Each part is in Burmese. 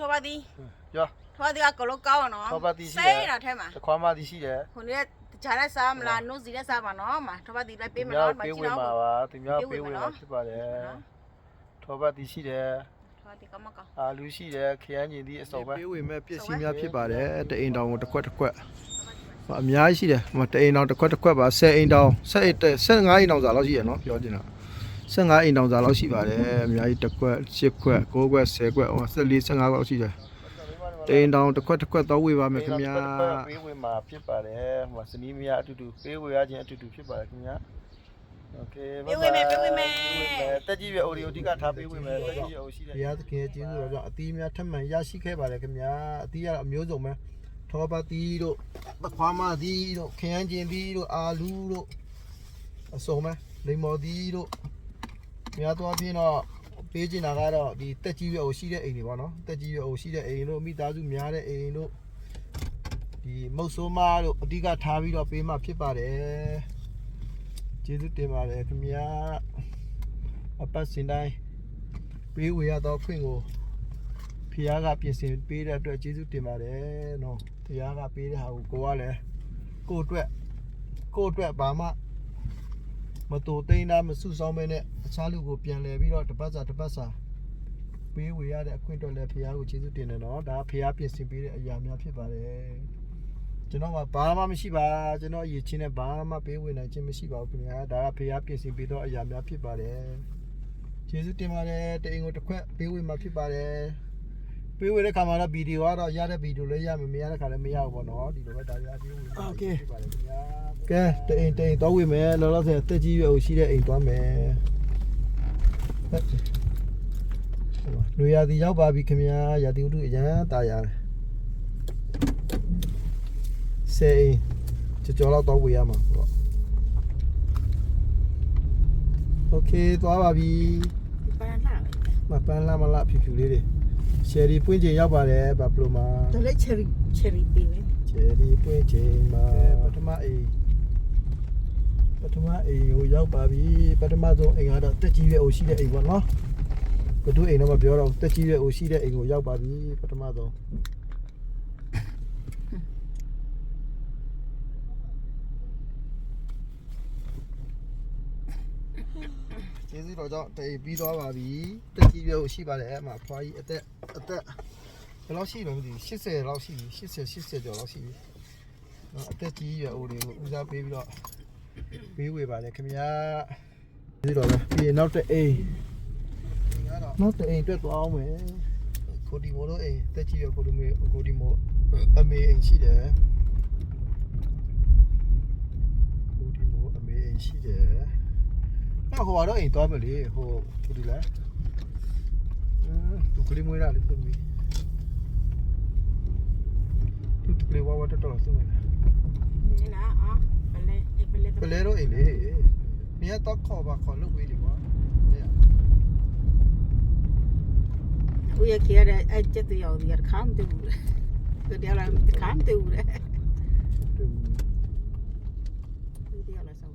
ထောပါတီရောထောပါတီကကလောကောင်းနော်ထောပါတီရှိတယ်စိတ်တာထဲမှာတခွားမသည်ရှိတယ်ခုနေ့ဂျာရက်စားမလားနို့စီရက်စားပါနော်မထောပါတီလည်းပေးမသူများနော်မပေးကြဝည့်င်တော့မှာပါသူများပေးပေးဝဝင်င်မှာမှာနော်ဖြစ်ပါတယ်နော်ထောပါတီရှိတယ်ထောပါတီကမကောင်းအာလူရှိတယ်ခရမ်းကျင်သည့်အစုံပဲပေးဝင်မဲ့ပစ္စည်းများဖြစ်ပါတယ်တအိမ်တောင်ကိုတစ်ခွက်တစ်ခွက်ဟောအများကြီးရှိတယ်ဟိုတအိမ်တောင်တစ်ခွက်တစ်ခွက်ပါ10အိမ်တောင်10အိမ်15အိမ်တောင်စာလောက်ရှိရနော်ပြောချင်တာ 15အိမ်တောင်စာလောက်ရှိပါတယ်အများကြီးတစ်ခွက်10ခွက်9ခွက်10ခွက်ဟို14 15ခွက်လောက်ရှိတယ်တအိမ်တောင်တစ်ခွက်တစ်ခွက်တော့ဝေပါမယ်ခင်ဗျာ ပေးဝင်မှာဖြစ်ပါတယ်ဟိုမှာစနီးမရအတူတူပေးဝေရခြင်းအတူတူဖြစ်ပါတယ်ခင်ဗျာโอเคတက်ကြီးရအိုဒီယိုဒီကထားပေးဝင်မယ်တက်ကြီးရအိုရှိတယ် ဘုရားသခင်ရဲ့ကျေးဇူးတော်ကြောင့်အသီးများထပ်မံရရှိခဲ့ပါတယ်ခင်ဗျာအသီးကတော့အမျိုးစုံပဲထောပါတီတို့ပခွားမသီးတို့ခရမ်းကျင်သီးတို့အာလူတို့အစုံပဲလိမ္မော်သီးတို့ များသွားပြင်းတော့ပေးချင်တာကတော့ဒီတက်ကြီးရွယ်အိုရှိတဲ့အိမ်တွေပေါ့နော်တက်ကြီးရွယ်အိုရှိတဲ့အိမ်တို့မိသားစုများတဲ့အိမ်တို့ဒီမုတ်ဆိုးမတို့အဓိကထားပြီးတော့ပေးမှဖြစ်ပါတယ်ကျေးဇူးတင်ပါတယ်ခင်ဗျာအပတ်စင်တိုင်းပေးဝေရတော့ခွင့်ကိုဖခင်ကပြင်ဆင်ပေးတဲ့အတွက်ကျေးဇူးတင်ပါတယ်နော်ဖခင်ကပေးတဲ့ဟာကိုကိုကလည်းကိုယ့်အတွက်ကိုယ့်အတွက်ဘာမှမ တူသိမ်းတာမစုဆောင်မဲနဲ့အခြားလူကိုပြန်လဲပြီးတော့တပတ်စာတပတ်စာပေးဝေရတဲ့အခွင့်အတွက်လည်းဖခင်ကိုကျေးဇူးတင်တယ်နော်ဒါဖခင်ပြင်ဆင်ပေးတဲ့အရာများဖြစ်ပါတယ်ကျွန်တော်ကဘာမှမရှိပါကျွန်တော်အရေးချင်းနဲ့ဘာမှပေးဝေနိုင်ခြင်းမရှိပါဘူးခင်ဗျာဒါကဖခင်ပြင်ဆင်ပေးတော့အရာများဖြစ်ပါတယ်ကျေးဇူးတင်ပါတယ်တအိမ်ကိုတစ်ခွက်ပေးဝေမှာဖြစ်ပါတယ် ပေးဝေတဲ့ခါမှာတော့ဗီဒီယိုကတော့ရတဲ့ဗီဒီယိုလည်းရမယ်မရတဲ့ခါလည်းမရဘူးပေါ့နော်ဒီလိုပဲဒါရပေးဝေမှာဖြစ်ပါတယ်ခင်ဗျာကဲတအိမ်တအိမ်တော့ဝေမယ်လောလောဆယ်တက်ကြီးရွယ်ရှိတဲ့အိမ်သွားမယ်လူရသည်ရောက်ပါပြီခင်ဗျာရာသီဥတုအရန်တာရတယ်စေးကြော်ကြော်တော့တော့ဝေရမှာပေါ့โอเคသွားပါပြီ ပန်းလာ မပန်းလာမလားဖြူဖြူလေးတွေ ရှယ်ရီပွင့်ချိန်ရောက်ပါတယ်ဘပလိုမှာတယ်လေချယ်ရီချယ်ရီပင်းလေရှယ်ရီပွင့်ချိန်မှာပထမအိမ်ပထမအိမ်ကိုရောက်ပါပြီပထမဆုံးအိမ်ကတော့တက်ကြီးရဲ့အိုရှိတဲ့အိမ်ပေါ့နော်ဘယ်သူအိမ်တော့မပြောတော့တက်ကြီးရဲ့အိုရှိတဲ့အိမ်ကိုရောက်ပါပြီပထမဆုံး ကျေးဇူးတော်ကြောင့်တိတ်ပြီးသွားပါပြီတက်ကြီးရဲ့အိုရှိပါတယ်အဲ့မှာဖွားကြီးအသက်အသက်ဘယ်လောက်ရှိလဲမသိဘူး80လောက်ရှိပြီ80 80ကျော်လောက်ရှိပြီနော်အသက်ကြီးရဲ့အိုတွေကိုဦးစားပေးပြီးတော့ပေးဝေပါတယ်ခင်ဗျာကျေးဇူးတော်ပဲပြီးရင်နောက်တစ်အိမ်နောက်တစ်အိမ်အတွက်သွားအောင်မယ်ကိုဒီမိုတို့အိမ်တက်ကြီးရဲ့ကိုဒီမိုကိုဒီမိုအမေအိမ်ရှိတယ်ကိုဒီမိုအမေအိမ်ရှိတယ် နောက်ဟိုကတော့အိမ်သွားမယ်လေဟိုကိုဒီလဲအင်းသူကလေးမွေးရလေသူမီသူကလေးဝါဝတ်တော့ဆုံးနေတယ်ဒီလားအာပလဲပလဲပလဲတော့အိမ်လေနေရတော့ခေါ်ပါခေါ်လို့ဝေးလေကွာနေရဦးရခေရတဲ့အချက်တယောက်ဒီရခမ်းတူတယ်တရားလာခမ်းတူတယ်တရားလာဆောင်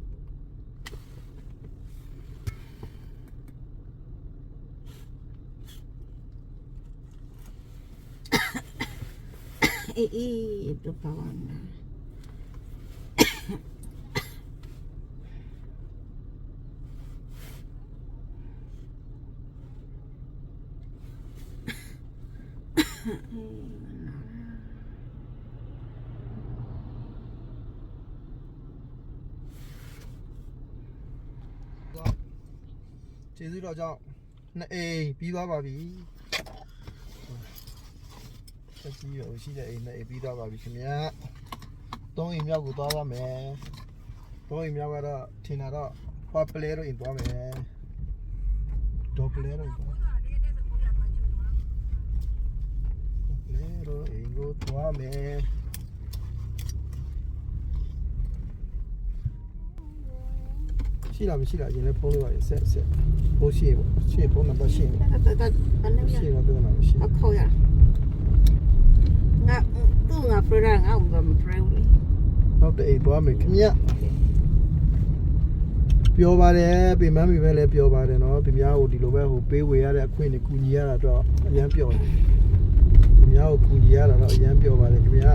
အေးအေးတော့ပါဝါနာကျေးဇူးတော်ကြောင့်နှစ်အိမ်ပြီးသွားပါပြီ တက်ကြီးရရှိတဲ့အိမ်နှစ်အိမ်ပြီးသွားပါပြီခင်ဗျာသုံးအိမ်မြောက်ကိုသွားပါမယ်သုံးအိမ်မြောက်ကတော့ထင်တာတော့ဟောပလဲတော့အိမ်သွားမယ်ဒေါ်ပလဲတော့အိမ်သွားပလဲတော့အိမ်ကိုသွားမယ်ရှိလားမရှိလားအရင်လည်းဖုန်းလေးပါဆက်ဆက်ဖုန်းရှိရပေါ့ရှိရဖုန်းနံပါတ်ရှိရတတတဘယ်နဲ့ရှိရတော့ပြောတာမရှိအခေါ်ရ ငါသူ့ငါဖရငါ့ဘာမဖရဘူးလေနောက်တအိမ်သွားမယ်ခင်ဗျပြောပါတယ်ပြင်မမိပဲလည်းပြောပါတယ်နော်ပြင်များကိုဒီလိုပဲဟိုပေးဝေရတဲ့အခွင့်နဲ့ကူညီရတာတော့အများပြောတယ်ရတာတော့အရန်ပြောပါတယ်ခင်ဗျာ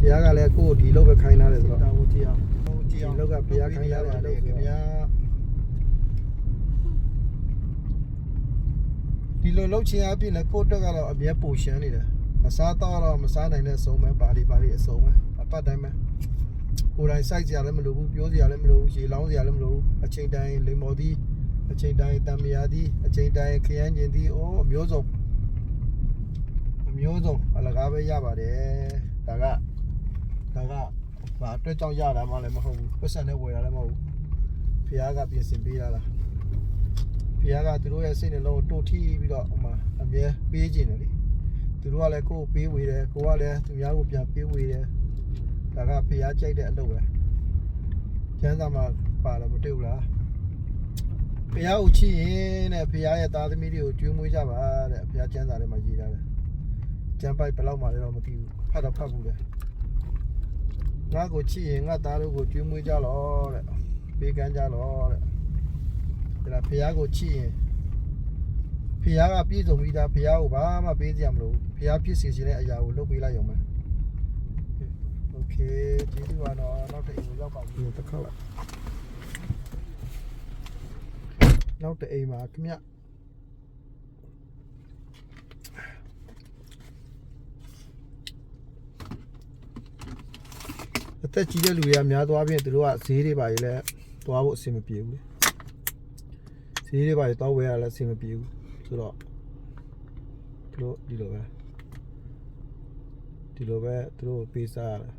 ဘုရားကလည်းကိုယ့်ကိုဒီလောက်ပဲခိုင်းထားတယ်ဆိုတော့ဟိုကြည့်အောင်ဟိုကြည့်အောင်လောက်ကဘုရားခိုင်းထားတယ်ခင်ဗျာဒီလိုလောက်ချင်အပြင်လည်းကိုယ့်တက်ကတော့အမြဲပူရှမ်းနေတယ် မစားတော့တော့မစားနိုင်တဲ့အစုံပဲပါလီပါလီအစုံပဲအပတ်တိုင်းပဲကိုယ်တိုင်စိုက်ကြရလည်းမလိုဘူးပြောစရာလည်းမလိုဘူးရေလောင်းစရာလည်းမလိုဘူးအချိန်တိုင်းလိမ္မော်သီးအချိန်တိုင်းတံမယာသီးအချိန်တိုင်းခရမ်းကျင်သီးအိုးအမျိုးစုံအမျိုးစုံအလကားပဲရပါတယ်ဒါကဒါကဘာအတွက်ကြောင့်ရတာမှလည်းမဟုတ်ဘူးပတ်စံနဲ့ဝယ်တာလည်းမဟုတ်ဘူးဖះကပြင်ဆင်ပေးတာလားဖះကသူတို့ရဲ့စိတ်နှလုံးကိုတို့ထီးပြီးတော့ဟိုမှာအမြဲပေးခြင်းတယ်လေ သူတို့ကလည်းကိုယ်ပေးဝေတယ်ကိုကလည်းသူများကိုပြန်ပေးဝေတယ်ဒါကဖះကြိုက်တဲ့အလုပ်ပဲကျန်းစာမှာပါတော့မတွေ့ဘူးလားဖះကိုချစ်ရင်တဲ့ဖះရဲ့သားသမီးတွေကိုကျွေးမွေးကြပါတဲ့ဖះကျန်းစာထဲမှာရေးထားတယ်ကျမ်းပိုက်ဘယ်လောက်မှလည်းတော့မသိဘူးဖတ်တော့ဖတ်ဘူးလေငါကိုချစ်ရင်ငါသားတို့ကိုကျွေးမွေးကြလောတဲ့ပေးကမ်းကြလောတဲ့ဒါဖះကိုချစ်ရင် ဖះကပြည့်စုံပြီးသားဖះကိုဘာမှပေးစရာမလိုဘူးဖះပြည့်စည်ခြင်းတဲ့အရာကိုလုပ်ပေးလိုက်ရုံပဲโอเคကျေးဇူးပါတော့နောက်တစ်အိမ်ကိုရောက်ပါပြီတစ်ခါလိုက်နောက်တစ်အိမ်မှာခင်ဗျ အသက်ကြီးတဲ့လူတွေကများသွားပြင်သူတို့ကဈေးတွေပါကြီးလဲသွားဖို့အဆင်မပြေဘူးလေဈေးတွေပါကြီးသွားဝယ်ရလဲအဆင်မပြေဘူး ဆိုတော့သူတို့ဒီလိုပဲဒီလိုပဲသူတို့ပေးစားရတယ်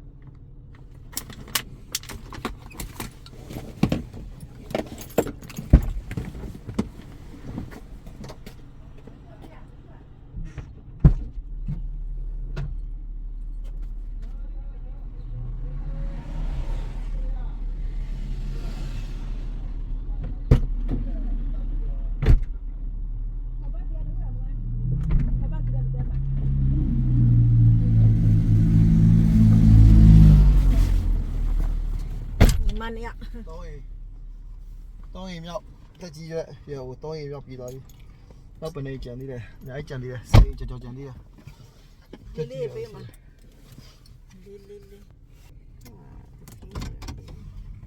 မနေ့က တောင်းရင်တောင်းရင် မြောက်တက်ကြီးရဲ့ရေဟိုတောင်းရင်မြောက်ပြီးသွားပြီနောက်ပနေကြံသေးတယ်အများကြီးကြံသေးတယ်စေးကြော်ကြော်ကြံသေးတယ်လေးလေးပေးမှာလေးလေးလေး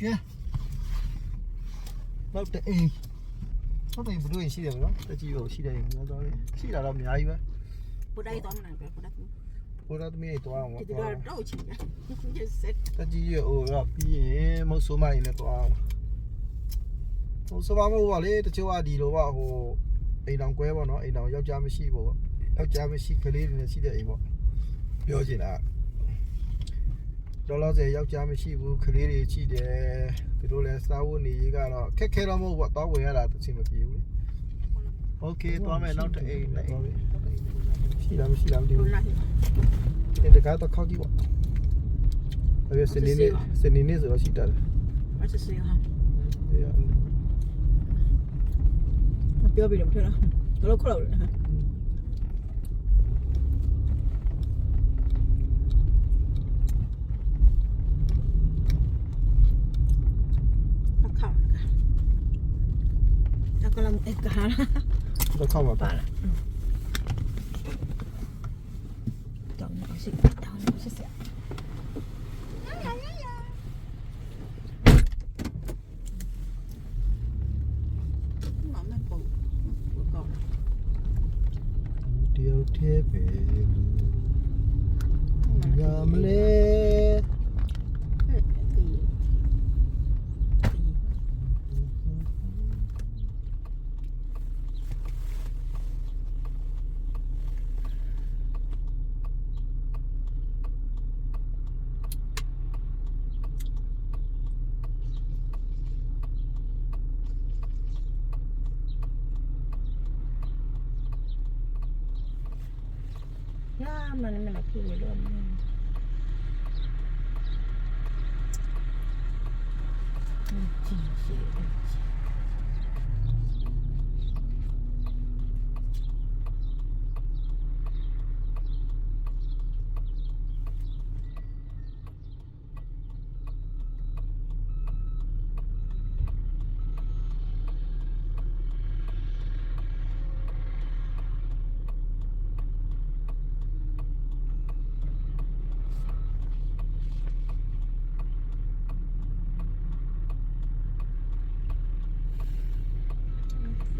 ကဲနောက်တအိမ်နောက်တအိမ်ဘယ်လိုရှိတယ်မလို့တက်ကြီးကိုရှိတယ်များသွားပြီရှိတာတော့အများကြီးပဲပူတိုင်းတော့မနိုင်ပဲပူတိုင်းဘိုးတော်သမီးတွေတွားအောင်ဒီတွားတော့တော့ချင်တယ် just set တက်ကြီးရဲ့ဟိုကပြီးရင်မဟုတ်ဆိုးမရင်လည်းတွားအောင် ဟိုစပါမဟုတ်ပါလေတချို့ကဒီလိုပါဟိုအိမ်တောင်ကွဲပေါ့နော်အိမ်တောင်ယောက်ျားမရှိပေါ့ယောက်ျားမရှိကလေးတွေနဲ့ရှိတဲ့အိမ်ပေါ့ပြောချင်တာတော်တော်ဆယ်ယောက်ျားမရှိဘူးကလေးတွေရှိတယ်သူတို့လည်းစားဖို့နေရေးကတော့ခက်ခဲတော့မဟုတ်ပေါ့တောင်းဝင်ရတာသူစီမပြေဘူးလေโอเคသွားမယ်နောက်တစ်အိမ်နဲ့အိမ်ရှိလားမရှိလားမသိ လို့ ဘူး လာ တင်တကားတော့ခောက်ကြည့်ပေါ့အဲ့စနေနေ့စနေနေ့ဆိုတော့ရှိတာတယ် မစစေဟာ အေးမပြောပြလို့မထလားဘယ်လိုခေါ်လို့လဲအခါအခါလမ်းအခါတော့ခော มันมันพี่ร่วมนี่จริงจริง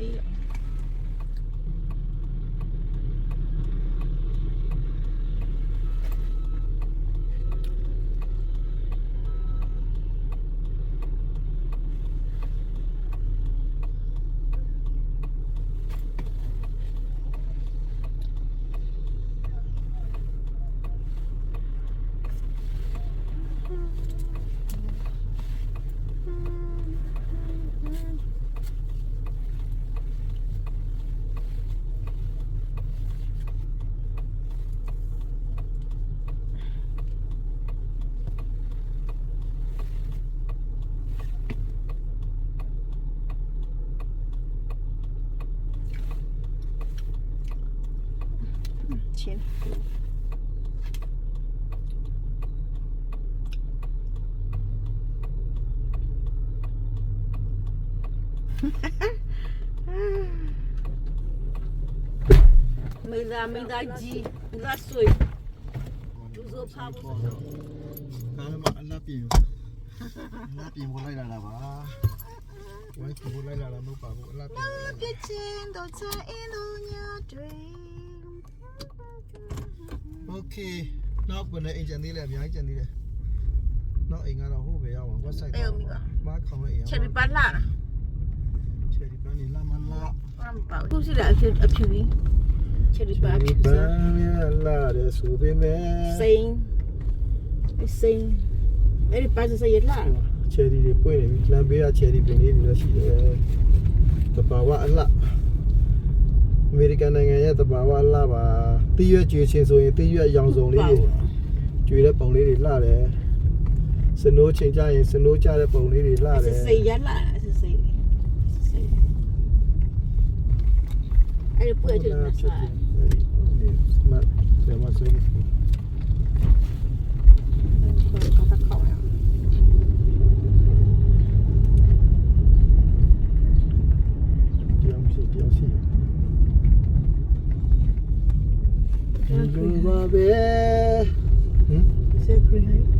they için. đã Mila G, Mila Soy. Uzo Pavo. Kaya maalapi yun. Alapi mo lang lalaba. Wai kubo lang lalaba mo pa. Alapi mo lang. Nalapit sin, do sa ino niya dream. โอเคနောက်ဘယ်နဲ့အိမ်ကျန်သေးလဲအများကြီးကျန်သေးတယ်နောက်အိမ်ကတော့ဟိုးပဲရောက်ပါ website မားခေါင်းရဲ့အိမ် ချက်ဒီပါလာ ချယ်ရီပန်နီလာမလာ အမ်ပါခုစီလာအဖြူအဖြူကြီးချက်ဒီ ချ ပါ ယ် အဖြူ ရီပ စား န်နီလာတဲ့ဆိုပေမဲ့ စိန်စိန်အဲ့ဒီပါစစရလာ ချယ်ရီတွေပွင့်နေပြီလမ်းဘေးကချယ်ရီပင်လေးတွေလည်းရှိတယ်တဘာဝအလှ အမေရိကန်နိုင်ငံရဲ့တဘာဝအလှပါတီးရွက်ကျွေချင်းဆိုရင်တီးရွက်ရောင်စုံလေးတွေကျွေတဲ့ပုံလေးတွေလှတယ်စနိုးချိန်ကြရင်စနိုးကြတဲ့ပုံလေးတွေလှတယ်စိန်ရလာစိန်စိန်အဲ့ဒီပွေတယ်မစားမတ်တယ်မဆွေးဘာသာခေါ်ရပြော င်းရှိပြောင်း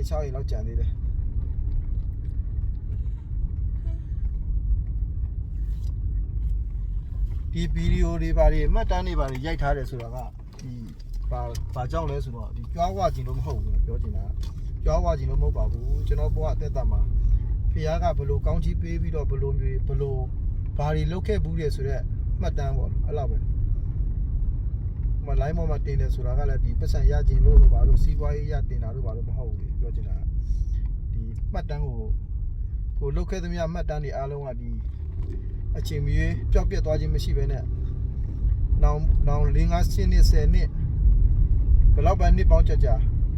ရင်6ရင်လောက်ကြံသေးတယ်ဒီဗီဒီယိုတွေပါတွေမှတ်တမ်းတွေပါတွေရိုက်ထားတယ်ဆိုတာကဒီဘာဘာကြောင့်လဲဆိုတော့ဒီကြွားဝကျင်လို့မဟုတ်ဘူးပြောချင်တာကြွားဝကျင်လို့မဟုတ်ပါဘူးကျွန်တော်ဘဝအသက်တာမှာဖះကဘလို့ကောင်းချီးပေးပြီးတော့ဘလို့မျိုးဘလို့ဘာတွေလုပ်ခဲ့ဘူးတယ်ဆိုတော့မှတ်တမ်းပေါ့အဲ့လောက်ပဲမလိုင်းမောမှာတင်တယ်ဆိုတာကလည်းဒီပတ်စံရခြင်းလို့လို့ပါလို့စီးပွားရေးရတင်တာလို့ပါလို့မဟုတ်ဘူးလေ ပြောချင်တာဒီမှတ်တမ်းကိုကိုလုတ်ခဲ့သမျှမှတ်တမ်းတွေအားလုံးကဒီအချိန်မီပျောက်ပြက်သွားခြင်းမရှိဘဲနဲ့နောင်နောင်၄၅ရှင်းနှစ်10နှစ်ဘယ်တော့ပဲနှစ်ပေါင်းကြာကြာ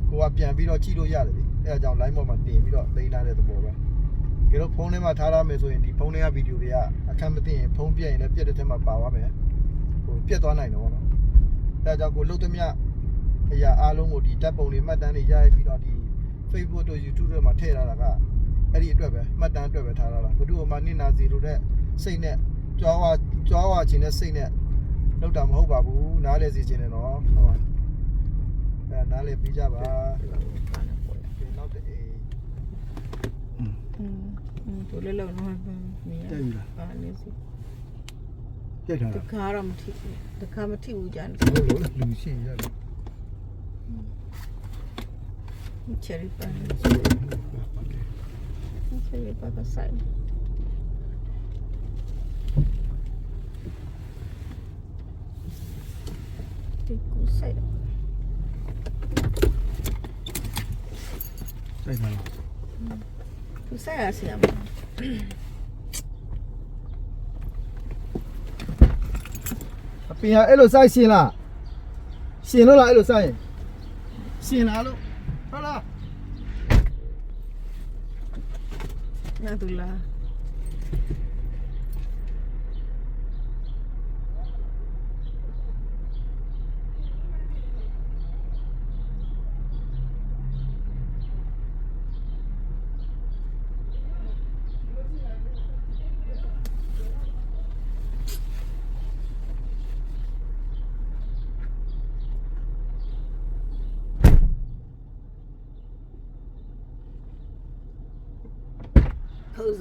ကိုကပြန်ပြီးတော့ကြည့်လို့ရတယ်လေအဲအကြောင်း line ပေါ်မှာတင်ပြီးတော့သိမ်းထားတဲ့သဘောပဲဒီလိုဖုန်းထဲမှာထားရမယ်ဆိုရင်ဒီဖုန်းထဲကဗီဒီယိုတွေကအခက်မသိရင်ဖုန်းပြက်ရင်လည်းပြက်တဲ့ထဲမှာပါသွားမယ်ဟိုပြက်သွားနိုင်တယ်ဗောနော်ဒါကြောင့်ကိုလုတ်သမျှအရာအားလုံးကိုဒီတပ်ပုံတွေမှတ်တမ်းတွေရရပြီးတော့ဒီ Facebook တို့ YouTube တို့မှာထည့်ထားတာကအဲ့ဒီအတွက်ပဲမှတ်တမ်းအတွက်ပဲထားထားတာဘယ်သူမှနစ်နာစီလို့တဲ့စိတ်နဲ့ကြွားဝကြွားဝခြင်းနဲ့စိတ်နဲ့လောက်တာမဟုတ်ပါဘူးနားလဲစီခြင်းနဲ့တော့ဟုတ်ပါအဲနားလဲပြီးကြပါဒီနောက်တဲ့အေး อืมอืมตัวเล็กๆနော်มี တက်ပြီလား อ่านี่สิ ပြက်ထား တ တာ ခါတော့မထိဘူးတခါမထိဘူးကြာနေ ဟုတ်လို့လူရှိရတယ် cherry pie cherry pie beside cái củ sậy sậy nào củ sậy là gì ạ Pia, ấy là sai xin là Xin nó lại là sai Xin là lúc ငါတူ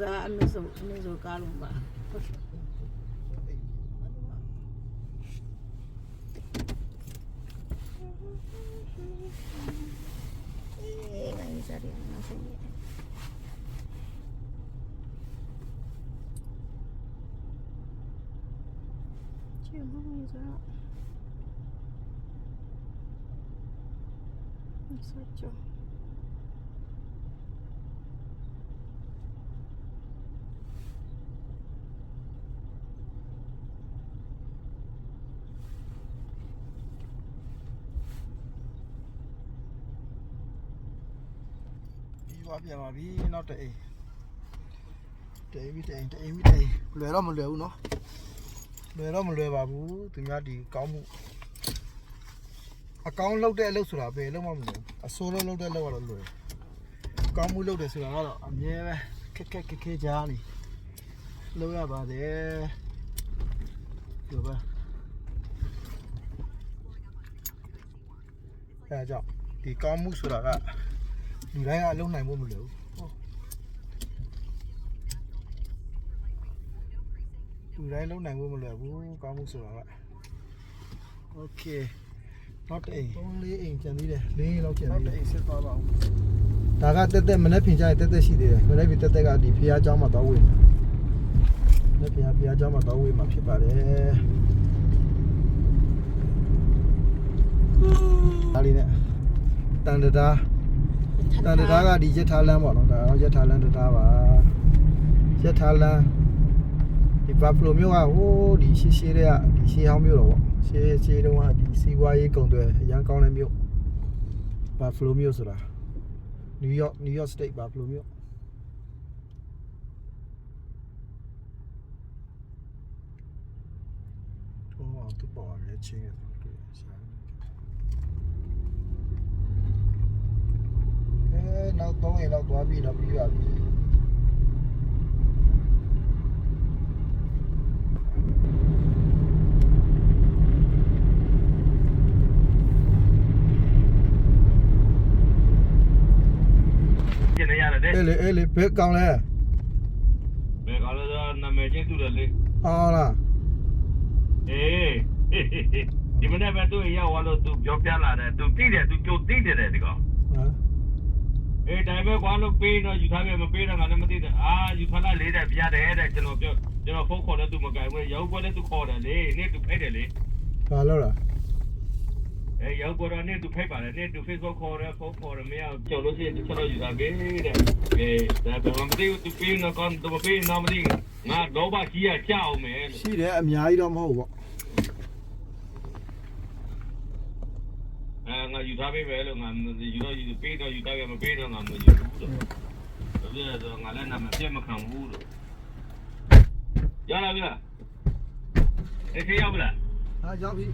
လားခုစားအမေဆိုအမေဆိုကားလုံး ပြန်ပါပြီနောက်တအိမ်တအိမ်ပြီးတအိမ်တအိမ်ပြီးတအိမ်လွယ်တော့မလွယ်ဘူးနော်လွယ်တော့မလွယ်ပါဘူးသူများဒီကောင်းမှုအကောင်းလုပ်တဲ့အလုပ်ဆိုတာပဲလုံးဝမလွယ်ဘူးအဆိုးလုံးလုပ်တဲ့အလုပ်ကတော့လွယ်ကောင်းမှုလုပ်တယ်ဆိုတာကတော့အမြဲပဲခက်ခက်ခက်ခဲကြားနေလုပ်ရပါတယ်ဒီပဲအဲဒါကြောင့်ဒီကောင်းမှုဆိုတာက လူတိုင်းကအလုံးနိုင်ဖို့မလိုဘူးလူတိုင်းလုံးနိုင်ဖို့မလွယ်ဘူးကောင်းမှုဆိုတာကโอเคနောက်တစ်အိမ်၃လေးအိမ်ကျန်သေးတယ်၄အိမ်လောက်ကျန်သေးတယ်နောက်တစ်အိမ်ဆက်သွားပါဦးဒါကတက်တက်မနေ့ပြင်ကြရင်တက်တက်ရှိသေးတယ်မနေ့ပြင်တက်တက်ကဒီဖះเจ้าမှာတော့ဝင်မနေ့ပြင်ဖះเจ้าမှာတော့ဝင်မှာဖြစ်ပါတယ်ဒါလေးနဲ့တန်တရာ တန်တရာကဒီရထားလမ်းပေါ့နော်ဒါတော့ရထားလမ်းတရာပါရထားလမ်းဒီဘဖလိုမျိုးကဟိုးဒီရှေးရှေးတွေကဒီရှေးဟောင်းမျိုးတော့ပေါ့ရှေးရှေးတုန်းကဒီစီးပွားရေးကုံတွေအရန်ကောင်းတဲ့မျိုးဘဖလိုမျိုးဆိုတာနယူးယောက်နယူးယောက်စတိတ်ဘဖလိုမျိုးတော့အောင်သူပေါ်ရချင်းရတယ်တွေ့ရှာ အဲနောက်တော့ရင်တော့သွားပြီတော့ပြီးပါပြီကျင်နေရတယ်တဲ့အေးလေအေးလေဘယ်ကောင်းလဲဘယ်ကောင်လဲဆိုတော့နာမည်ချင်းတူတယ်လေအော်လားအေးဒီမနေ့ပဲသူရောက်သွားလို့သူပြောပြလာတယ်သူသိတယ်သူကြိုသိတယ်တဲ့ဒီကောင်ဟမ် အေးဒါပေမဲ့ကွာလို့ပေးတော့ယူထားပြီမပေးတော့ငါလည်းမသိတယ်အာယူထားလိုက်လေးတဲ့ပြရတယ်တဲ့ကျွန်တော်ပြောကျွန်တော်ဖုန်းခေါ်တယ်သူမကင်ဘူးရောက်ကွက်လည်းသူခေါ်တယ်လေနေ့သူဖိတ်တယ်လေဘာလို့လဲအေးရောက်ကွက်တော့နေ့သူဖိတ်ပါတယ်နေ့သူ Facebook ခေါ်တယ်ဖုန်းခေါ်တယ်မရကြောက်လို့ရှိရင်ကျွန်တော်ယူထားပြီတဲ့အေးဒါပေမဲ့မသိဘူးသူပေးတော့ကောင်သူမပေးတော့မသိငါလောဘကြီးရကြောက်အောင်မယ်လို့ရှိတယ်အများကြီးတော့မဟုတ်ဘူးပေါ့ အဲငါယူထားပေးပဲလို့ငါယူတော့ယူပေးတော့ယူထားပဲမပေးတော့ငါမယူဘူးလို့ဒါပြည့်တော့ငါလည်းနာမပြတ်မခံဘူးလို့ရလာပြီလားအဲ့ခေရောက်ပြီလားဟာရောက်ပြီ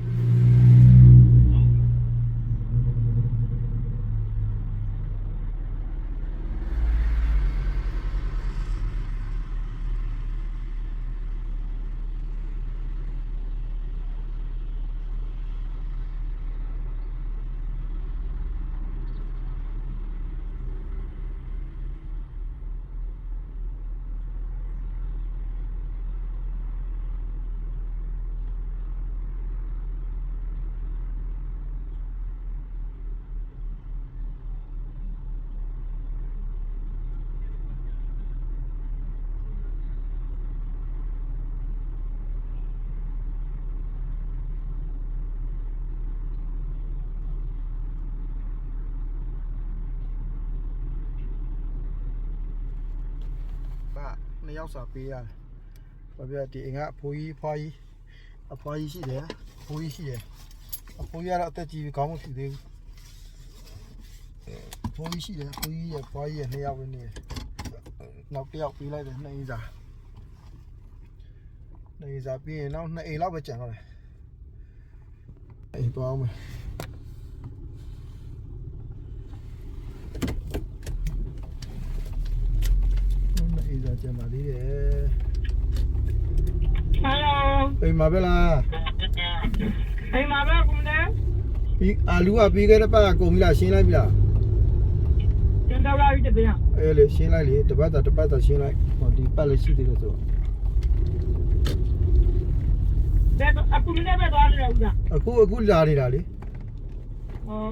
ဗာ နှစ်ယောက်စာပေးရတယ်ဘာပြဒီအိမ်ကအဖိုးကြီးဖွားကြီးအဖွားကြီးရှိတယ်အဖိုးကြီးရှိတယ်အဖိုးကြီးကတော့အသက်ကြီးပြီခေါင်းမဖြူသေးဘူးအဖိုးကြီးရှိတယ်အဖိုးကြီးရဲ့ဖွားကြီးရဲ့နှစ်ယောက်ပဲနေတယ်နောက်တစ်ယောက်ပြီးလိုက်တယ်နှစ်အိမ်စာနှစ်အိမ်စာပြီးရင်နောက်နှစ်အိမ်လောက်ပဲကျန်တော့တယ်အိမ်သွားအောင်မယ်နောက်နှစ် အိမ်စာကျန်ပါသေးတယ် Hello. အိမ်မှာပဲလား Hey, ma ba kum de? ပြီးအာလူကပြီးခဲ့တဲ့ပတ်ကကုန်ပြီလားရှင်းလိုက်ပြီလား Yen da la yu de ya. အဲလေရှင်းလိုက်လေတပတ်တာတပတ်တာရှင်းလိုက်ဟောဒီပတ်လေးရှိသေးတယ်ဆိုတော့ De aku mi de be da le u da. အခုအခုလာနေတာလေ Oh.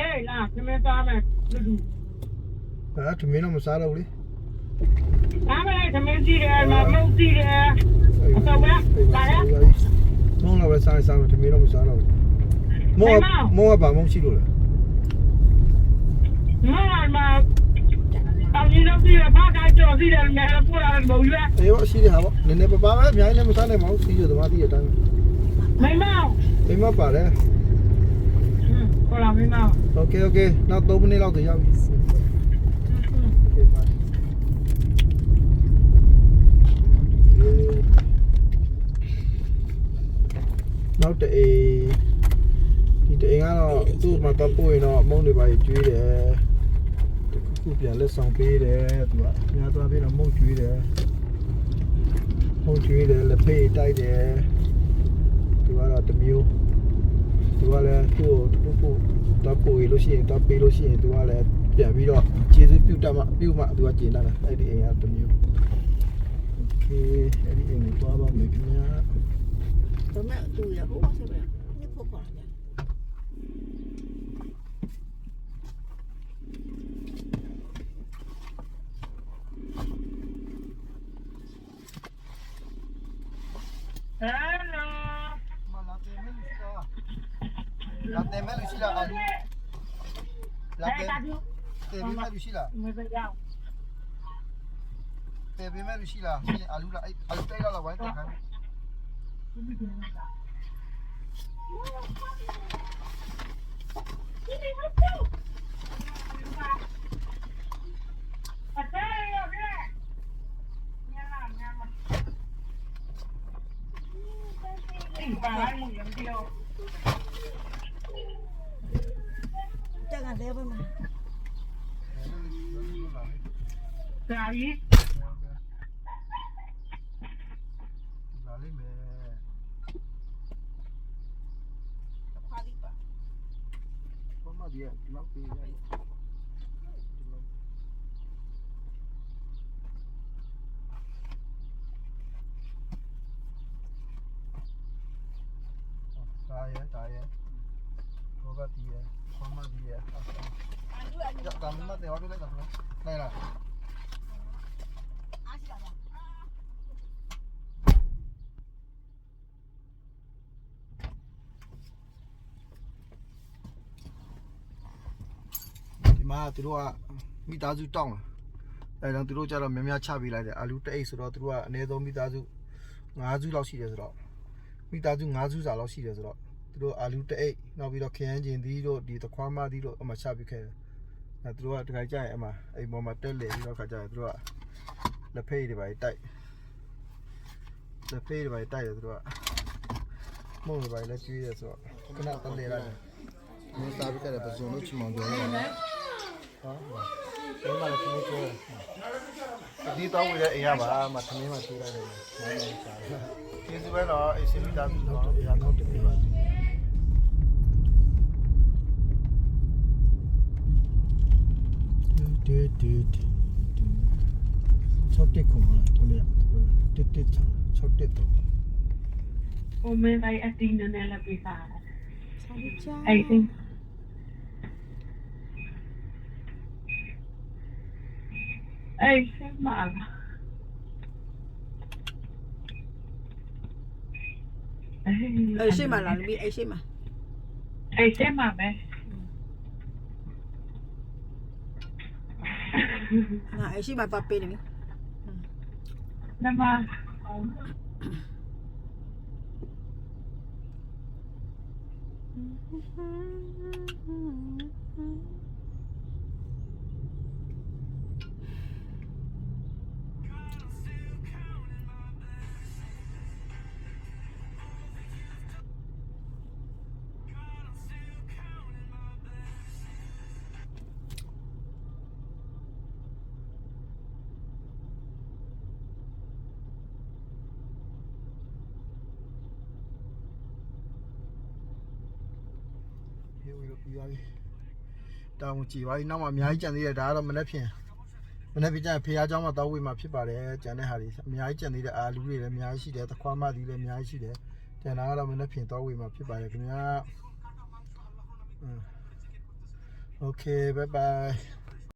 Eh, la, ke me ta me. Lu du. ဟာသူမင်းတော့မစားတော့ဘူးလေ Ta me le ke me si de, ma mo si de. အေးပါအေးပါမုံလာပဲစားစားသူမင်းတော့မစားတော့ဘူးမုံကမုံကဘာမုံရှိလို့လဲ Ma ma. Ta ni no si de, pa ka jo si de, me la pu la bo yu. အေးပါရှိတယ်ဟာပေါ့နည်းနည်းပါပါပဲအများကြီးလည်းမစားနိုင်ပါဘူးစီးရသမားတီးရတိုင်း Me ma. အိမ်မပါတယ် Hmm, ko la me ma. โอเคโอเคနောက်3မိနစ်လောက်တည်းရောက်ပြီ နောက်တအေးဒီတအိမ်ကတော့သူ့မှာတော့ပို့ရင်တော့အမုန်းတွေပါကျွေးတယ်တခုခုပြန်လက်ဆောင်ပေးတယ်သူကများသွားပြီးတော့မုန်းကျွေးတယ်မုန်းကျွေးတယ်လက်ဖေးတိုက်တယ်သူကတော့တစ်မျိုးသူကလည်းသူ့ကိုတစ်ခုခုတော့ပို့ရလို့ရှိရင်တော့ပေးလို့ရှိရင်သူကလည်းပြန်ပြီးတော့ကျေးဇူးပြုတတ်မှပြုမှသူကကျေနပ်တယ်အဲ့ဒီအိမ်ကတစ်မျိုး ကဲအဲ့ဒီအိမ်ကိုသွားပါမယ်ခင်ဗျာဒါမဲ့သူရဟိုပါဆက်ပါနေဖို့ပါလားဟယ်လိုမလာတယ်မင်းစားလာတယ်မလို့ရှိလားလာတယ်တယ်မလို့ရှိလားမပြော တယ်မလို့ရှိလားရှိရင်အလူလာအဲ့အလူတိုက်လာဝိုင်းတက်ခိုင်းတက်ကလည်းပဲမှာ Dạ, လာလိမ့်မယ် ခွာပြီးပါ ဘာမှဒီလောက်ပြီးရတယ်တာရဲတာရဲဘောကတီးရဲဘာမှဒီရဲ အလူအလူ ရ တာမမတဲ့ဝါပြလိုက်တာလိုက်လားအားရှိတာပါဒီမှာသူတို့ကမိသားစုတောင်းလာအဲတော့သူတို့ကြတော့များများချပေးလိုက်တယ်အာလူတအိတ်ဆိုတော့သူတို့ကအနည်းဆုံးမိသားစု5စုလောက်ရှိတယ်ဆိုတော့မိသားစု5စုစာလောက်ရှိတယ်ဆိုတော့သူတို့အာလူတအိတ်နောက်ပြီးတော့ခရမ်းကျင်သီးတို့ဒီသခွားမသီးတို့အမှချပေးခဲ့တယ် အဲသူတို့ကတခါကြရင်အမှအိမ်ပေါ်မှာတက်လေပြီးတော့ခါကြရင်သူတို့ကလက်ဖေးတွေပါတိုက်လက်ဖေးတွေပါတိုက်တယ်သူတို့ကမုံတွေပါလည်းကျွေးတယ်ဆိုတော့ခဏတက်လေလိုက်တယ်မင်းစားပြီးကြတယ်ပဇွန်တို့ချီမောင်ကျော်နေတယ်ဟုတ်ပါဘူးဒီမှာလည်းသမီးပြောတယ်ဒီတော့ဝေတဲ့အိမ်ရပါမသမီးမှပြောလိုက်တယ်နားလည်းစားတယ်ကျေးဇူးပဲတော့အေးစီတာပြီးတော့အရာတော့တကယ်ပါတူတူတူ6တက်ခုမ လားကိုလေးတက်တက်ချ6တက်တော့ O me vai a ti na la pisa. ဆောင်းချာ Ai tin. Ai se mala. အဲ့ရှိမှလာပြီအဲ့ရှိမှ Ai se mala. nah, actually my puppy ni. Nama. Mm-hmm. တယ် Na ma. ဟေးဝေးလို့ပြီးသွားပြီတောင်းကြည့်ပါပြီနောက်မှအများကြီးကြံသေးတယ်ဒါကတော့မနေ့ဖြန်မနေ့ပြကြဖះเจ้าမှာတောက်ဝေးမှာဖြစ်ပါတယ်ကြံတဲ့ဟာတွေအများကြီးကြံသေးတဲ့အာလူတွေလည်းအများကြီးရှိတယ်သခွားမသီးလည်းအများကြီးရှိတယ်ကြံတာကတော့မနေ့ဖြန်တောက်ဝေးမှာဖြစ်ပါတယ်ခင်ဗျာโอเค bye bye